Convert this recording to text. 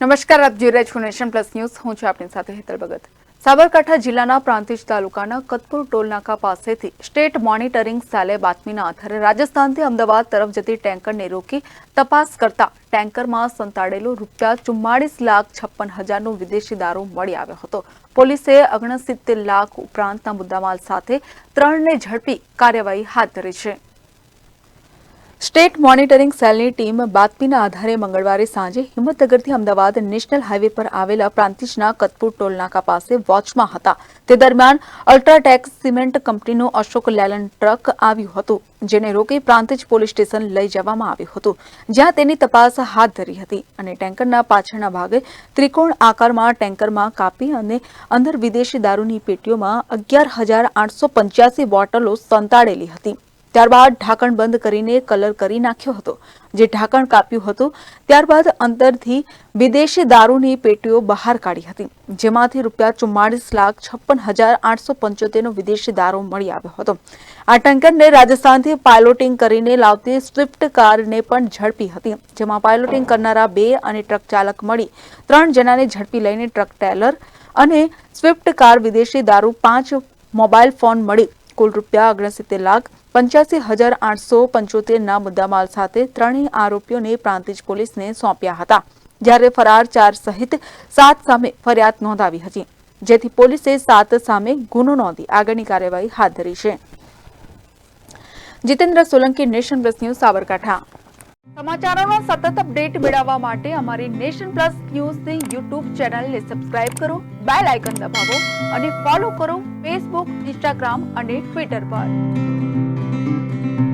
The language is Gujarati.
નમસ્કાર, આપ જોઈ રહ્યા છો નેશન પ્લસ ન્યૂઝ. હું છું આપની સાથે હેતલ ભગત. સાબરકાંઠા જિલ્લાના પ્રાંતિજ તાલુકાના કતપુર ટોલનાકા પાસેથી સ્ટેટ મોનિટરિંગ સેલે બાતમીના આધારે રાજસ્થાનથી અમદાવાદ તરફ જતી ટેન્કરને રોકી તપાસ કરતા ટેન્કરમાં સંતાડેલો રૂપિયા ચુમ્માળીસ લાખ છપ્પન હજારનો વિદેશી દારૂ મળી આવ્યો હતો. પોલીસે ઓગણસિત્તેર લાખ ઉપરાંતના મુદ્દામાલ સાથે ત્રણને ઝડપી કાર્યવાહી હાથ ધરી છે. સ્ટેટ મોનિટરિંગ સેલની ટીમ બાતમીના આધારે મંગળવારે સાંજે હિંમતનગરથી અમદાવાદ નેશનલ હાઇવે પર આવેલા પ્રાંતિજના કતપુર ટોલનાકા પાસે વોચમાં હતા. તે દરમિયાન અલ્ટ્રાટેક સિમેન્ટ કંપનીનું અશોક લેલન ટ્રક આવ્યું હતું, જેને રોકી પ્રાંતિજ પોલીસ સ્ટેશન લઈ જવામાં આવ્યું હતું, જ્યાં તેની તપાસ હાથ ધરી હતી અને ટેન્કરના પાછળના ભાગે ત્રિકોણ આકારમાં ટેન્કરમાં કાપી અને અંદર વિદેશી દારૂની પેટીઓમાં અગિયાર બોટલો સંતાડેલી હતી. ત્યારબાદ ઢાંકણ બંધ કરીને કલર કરી નાખ્યો હતો. જે ઢાંકણ કાપ્યું હતું, ત્યારબાદ અંતરથી વિદેશી દારૂની પેટીઓ બહાર કાઢી હતી. જેમાંથી રૂપિયા ચુમ્માળીસ લાખ છપ્પન હજાર આઠસો પંચોતેરનો વિદેશી દારૂ મળી આવ્યો હતો. આ ટેન્કરને રાજસ્થાનથી પાયલોટિંગ કરીને લાવતી સ્વિફ્ટ કારને પણ ઝડપી હતી, જેમાં પાયલોટિંગ કરનારા બે અને ટ્રક ચાલક મળી ત્રણ જણાને ઝડપી લઈને ટ્રક ટેલર અને સ્વિફ્ટ કાર વિદેશી દારૂ પાંચ મોબાઈલ ફોન મળી કુલ રૂપિયા ઓગણસિત્તેર લાખ પંચ્યાસી હજાર આઠસો પંચોતેરના મુદ્દામાલ સાથે ત્રણેય આરોપીઓને પ્રાંતિજ પોલીસને સોંપ્યા હતા, જ્યારે ફરાર ચાર સહિત સાત સામે ફરિયાદ નોંધાવી હતી, જેથી પોલીસે સાત સામે ગુનો નોંધી આગળની કાર્યવાહી હાથ ધરી છે. Jitendra Solanki, nation plus news, Sabarkantha. સમાચારોનો સતત અપડેટ મેળવવા માટે અમારી નેશન પ્લસ ન્યૂઝની યુટ્યુબ ચેનલને સબસ્ક્રાઇબ કરો, બેલ આઇકન દબાવો અને ફોલો કરો ફેસબુક, ઇન્સ્ટાગ્રામ અને ટ્વિટર પર. Música